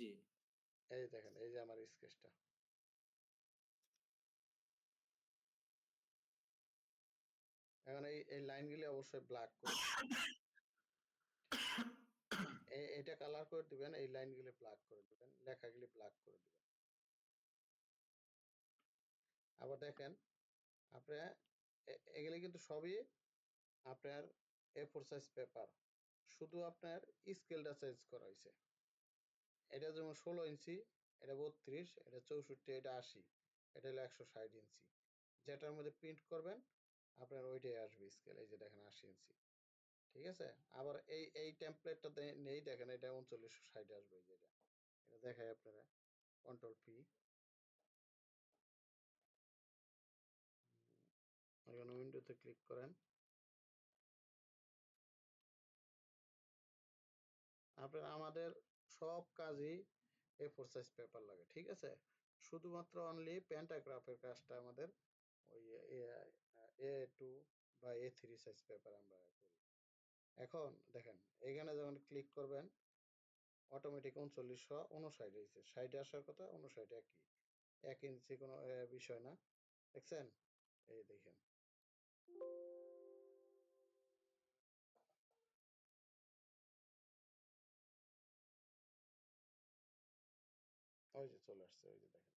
জি। এই দেখেন, এই যে আমার স্কেচটা। এখন এই এই লাইনগুলি অবশ্যই ব্ল্যাক করে এটা কালার করে দিবেন, এই লাইনগুলি ব্ল্যাক করে দিবেন, লেখাগুলি ব্ল্যাক করে দিবেন। আবার দেখেন, আপনি এগুলি কিন্তু সবই আপনার এ ফোর সাইজ পেপার শুধু আপনার স্কেলটা চেঞ্জ করা হয়েছে। এটা যেমন ষোলো ইঞ্চি, এটা বত্রিশ, এটা চৌষট্টি, এটা আশি, এটা হলো একশো ষাট ইঞ্চি। যেটার মধ্যে প্রিন্ট করবেন, আপনার ওইটাই আসবে স্কেল এই যে দেখেন আশি ইঞ্চি। ঠিক আছে? আবার এই এই টেমপ্লেটটা নেই, দেখেন এটা উনচল্লিশশো ষাট আসবে এই যে এটা। দেখাই আপনারা। কন্ট্রোল পি এখানে উইন্ডোতে ক্লিক করেন। আপনার আমাদের সব কাজই এ ফোর সাইজ পেপার লাগে, ঠিক আছে? শুধুমাত্র অনলি প্যান্টাগ্রাফের কাজটা আমাদের ওই এ টু বা এ থ্রি সাইজ পেপার আমরা করি। এখন দেখেন, এখানে যখন ক্লিক করবেন অটোমেটিক উনচল্লিশশো উনষাট হয়েছে ষাটে আসার কথা, উনষাট একই। এক ইঞ্চি কোনো বিষয় না। দেখছেন? এই দেখেন। ওই যে চলে আসছে ওই যে দেখেন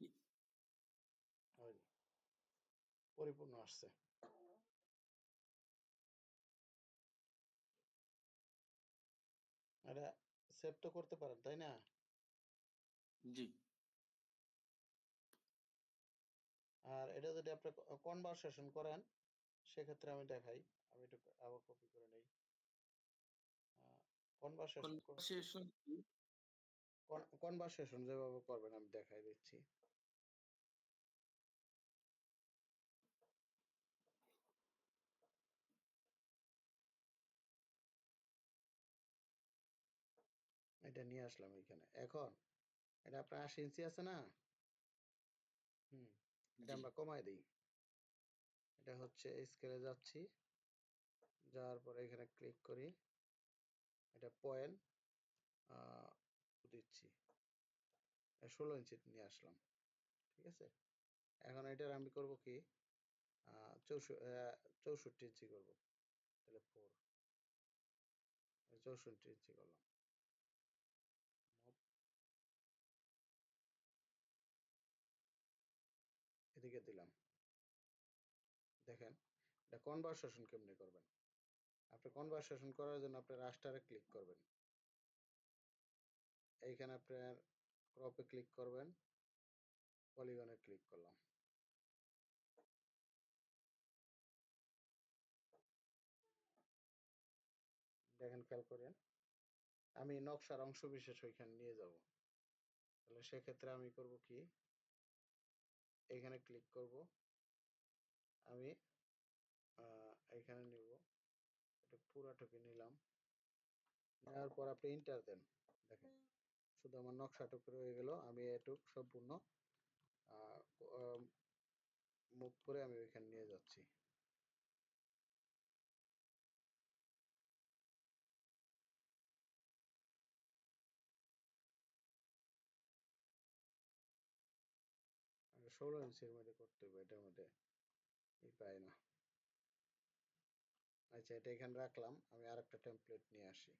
কি- ওই পরিপূর্ণ আসছে এটা সেভ তো করতে পারেন তাই না জি আর এটা যদি আপনি কনভারসেশন করেন সেক্ষেত্রে আমি দেখাই আমি একটু আবার কপি করে নেই কনভারসেশন কনভারসেশন কনভারসেশন যেভাবে করবেন আমি দেখাই দিচ্ছি। এটা নিয়ে আসলাম এখানে। এখন এটা আপনার আশি ইঞ্চি আছে না? হুম এটা আমরা কমাই দিই। এটা হচ্ছে স্কেলে যাচ্ছি। যাওয়ার পরে এখানে ক্লিক করি। এটা পয়েন্ট দিচ্ছি। ষোলো ইঞ্চি নিয়ে আসলাম, ঠিক আছে? এখন এটার আমি করব কি চৌষট্টি ইঞ্চি করব, তাহলে ফোর চৌষট্টি ইঞ্চি করলাম। এদিকে দিলাম। দেখেন, এটা কনভারসেশন কেমনি করবেন? আপনি কনভারসেশন করার জন্য আপনি রাস্টারে ক্লিক করবেন। এইখানে আপনার ক্রপে ক্লিক করবেন পলিগনে ক্লিক করলাম। দেখেন, খেয়াল করেন, আমি নকশার অংশ বিশেষ ওইখানে নিয়ে যাব। তাহলে সেক্ষেত্রে আমি করব কি? এখানে ক্লিক করব। আমি এখানে নিব। পুরাটুকু নিলাম। নেওয়ার পর আপনি ইন্টার দেন। দেখেন শুধু আমার নকশাটুকু রয়ে গেল আমি এটুক সম্পূর্ণ মুভ করে আমি ওইখানে নিয়ে যাচ্ছি। ষোলো ইঞ্চির মধ্যে করতে হবে এটার মধ্যে। এই পাই না। আচ্ছা এটা এখানে রাখলাম। আমি আরেকটা টেমপ্লেট নিয়ে আসি।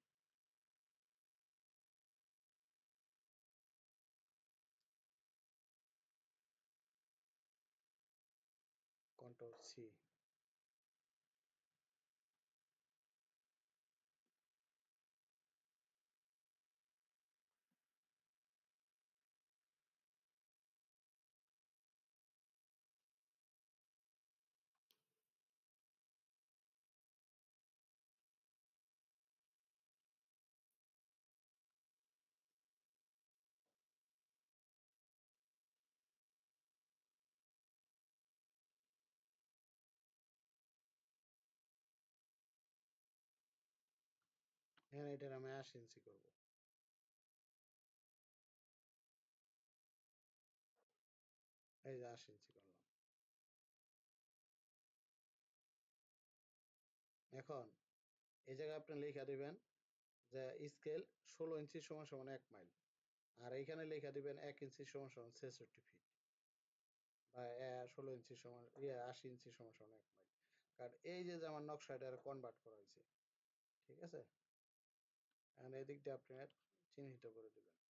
কন্ট্রোল সি এখানে এটার আমি আশি ইঞ্চি করব। এই যে আশি ইঞ্চি করলাম। এখন এই জায়গায় আপনি লেখা দিবেন যে স্কেল ষোলো ইঞ্চি সমান সমান এক মাইল আর এইখানে লেখা দিবেন এক ইঞ্চি সমান সমান ছেষট্টি ফিট বা ষোলো ইঞ্চি সমান ইয়ে আশি ইঞ্চি সমান সমান এক মাইল। কারণ এই যে আমার নকশাটা কনভার্ট করা হয়েছে, ঠিক আছে? এখন এদিকটা দিকটা আপনার চিহ্নিত করে দিবেন।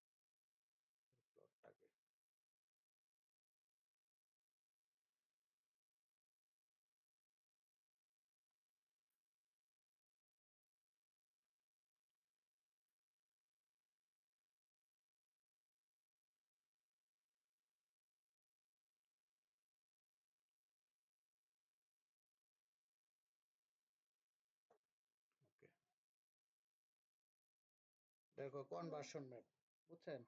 দেখো কনভার্সন ম্যাপ বুঝছেন?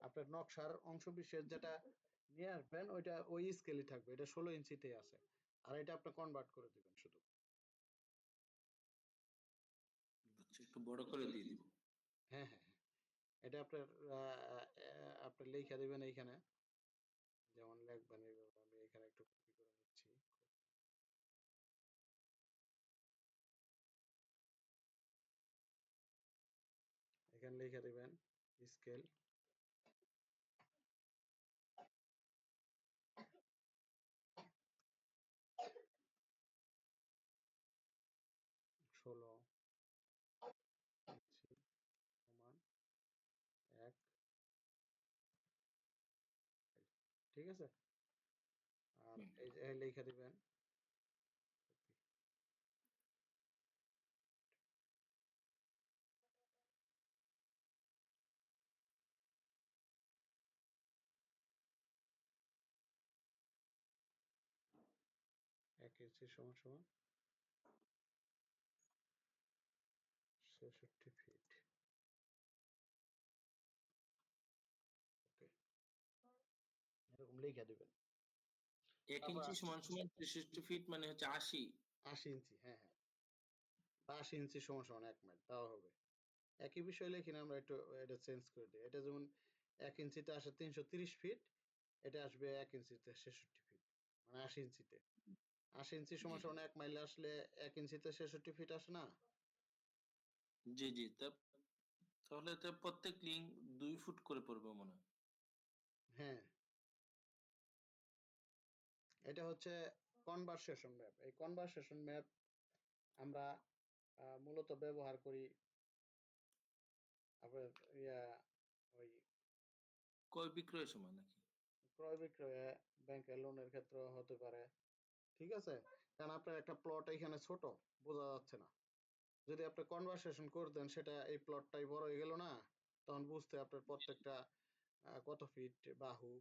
আপনার নকশার অংশ বিশেষ যেটা নিয়ে আসবেন ওইটা ওই স্কেলই থাকবে এটা ষোলো ইঞ্চিতেই আছে। আর এটা আপনি কনভার্ট করে দিবেন শুধু। আচ্ছা একটু বড় করে দিয়ে দিব। হ্যাঁ হ্যাঁ হ্যাঁ। এটা আপনার আহ, আহ, আপনি লেখা দিবেন এইখানে। যেমন লিখবেন এইভাবে আমি এখানে একটু কপি করে এখানে লিখে দিবেন স্কেল ষোলো সমান এক। ঠিক আছে? আর এই লিখে দিবেন এক সমান সমান। ছেষট্টি ফিট এরকম লিখে দিবেন। এক ইঞ্চি সমান সমান তেষট্টি ফিট মানে হচ্ছে আশি। আশি ইঞ্চি হ্যাঁ হ্যাঁ। আশি ইঞ্চি সমান সমান এক মাইল তাও হবে। একই বিষয় লিখি না আমরা একটু এটা চেঞ্জ করে দিই। এটা যেমন এক ইঞ্চিতে আসে তিনশো তিরিশ ফিট এটা আসবে এক ইঞ্চিতে ছেষট্টি ফিট মানে আশি ইঞ্চিতে। আশি ইঞ্চি সমান সমান এক মাইলে আসলে এক ইঞ্চিতে ছেষট্টি ফিট আসে না? জি জি তাহলে তো প্রত্যেক লিঙ্ক দুই ফুট করে পড়বে মনে হয়। হ্যাঁ। এটা হচ্ছে কনভারসেশন ম্যাপ এই কনভারসেশন ম্যাপ আমরা মূলত ব্যবহার করি আপনার ইয়া ওই ক্রয় বিক্রয়ের সময় নাকি? ক্রয় বিক্রয়ে ব্যাংকের লোনের ক্ষেত্রে হতে পারে। ঠিক আছে? কারণ আপনার একটা প্লট এখানে ছোট, বোঝা যাচ্ছে না। যদি আপনি কনভারসেশন করে দেন সেটা এই প্লটটাই বড় হয়ে গেল না? তখন বুঝতে আপনার প্রত্যেকটা কত ফিট বাহু,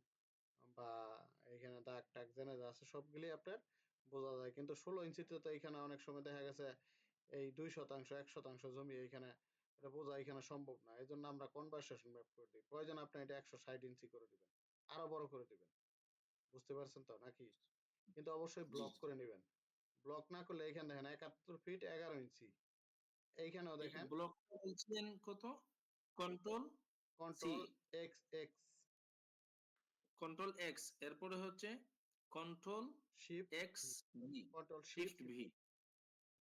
বা এখানে দাগ টাগ জেনে আছে সবগুলি আপনার বোঝা যায়। কিন্তু ষোলো ইঞ্চিতে তো এখানে অনেক সময় দেখা গেছে, এই দুই শতাংশ, এক শতাংশ জমি এখানে, এটা বোঝা এখানে সম্ভব না। এই জন্য আমরা কনভারসেশন ম্যাপ করে দিই। প্রয়োজন আপনি এটা একশো ষাট ইঞ্চি করে দিবেন। আরও বড় করে দিবেন। বুঝতে পারছেন তো? নাকি? কিন্তু অবশ্যই ব্লক করে নেবেন। ব্লক না করলে এখানে দেখেন একাত্তর ফিট এগারো ইঞ্চি। এইখানেও দেখেন। ব্লকটা বলছিলেন কত? Control control X X control X এরপরে হচ্ছে control shift X V control shift V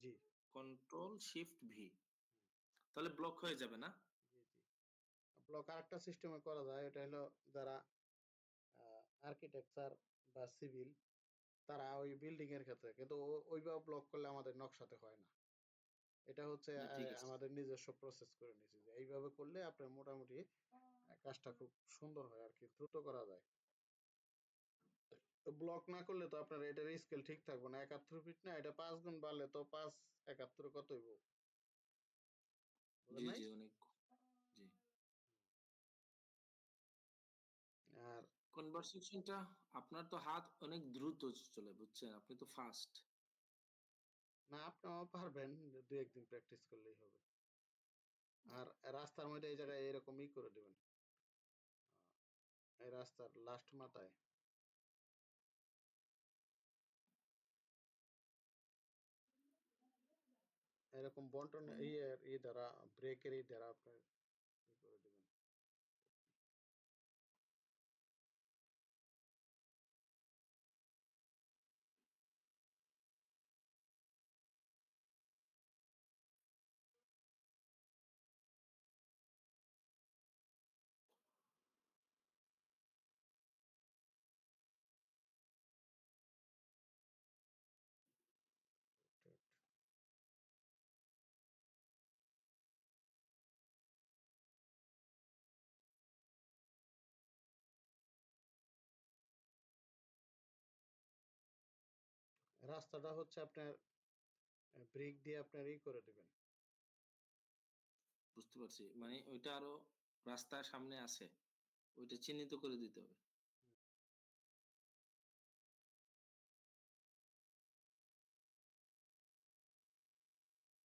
G. Control shift V তাহলে ব্লক হয়ে যাবে না? জি জি। ব্লক আরেকটা সিস্টেমে করা যায়। এটা হলো যারা আর্কিটেকচার বা সিভিল তারা ওই বিল্ডিং এর ক্ষেত্রে। কিন্তু ওইভাবে ব্লক করলে আমাদের নকশাতে হয় না। এটা হচ্ছে। আমাদের নিজস্ব প্রসেস করে নিয়েছি যে এইভাবে করলে আপনার মোটামুটি কাজটা খুব সুন্দর হয় আর কি দ্রুত করা যায়। তো ব্লক না করলে তো আপনার এটার স্কেল ঠিক থাকবে না। একাত্তর ফিট না এটা পাঁচ গুণ বাড়লে তো পাঁচ একাত্তর কত হইব? কনভারসেশনটা আপনার তো হাত অনেক দ্রুত চলে বুঝছেন? আপনি তো ফাস্ট না আপনিও পারবেন দুই একদিন প্র্যাকটিস করলেই হবে। আর রাস্তার মধ্যে এই জায়গায় এরকমই করে দেবেন। এই রাস্তার লাস্ট মাথায়। এরকম বন্টন ইয়ে ই দ্বারা ব্রেকের ই দ্বারা আপনি রাস্তাটা হচ্ছে আপনার ব্রেক দিয়ে আপনার ই করে দেবেন। বুঝতে পারছি। মানে ওইটা আরও রাস্তা সামনে আছে। ওইটা চিহ্নিত করে দিতে হবে।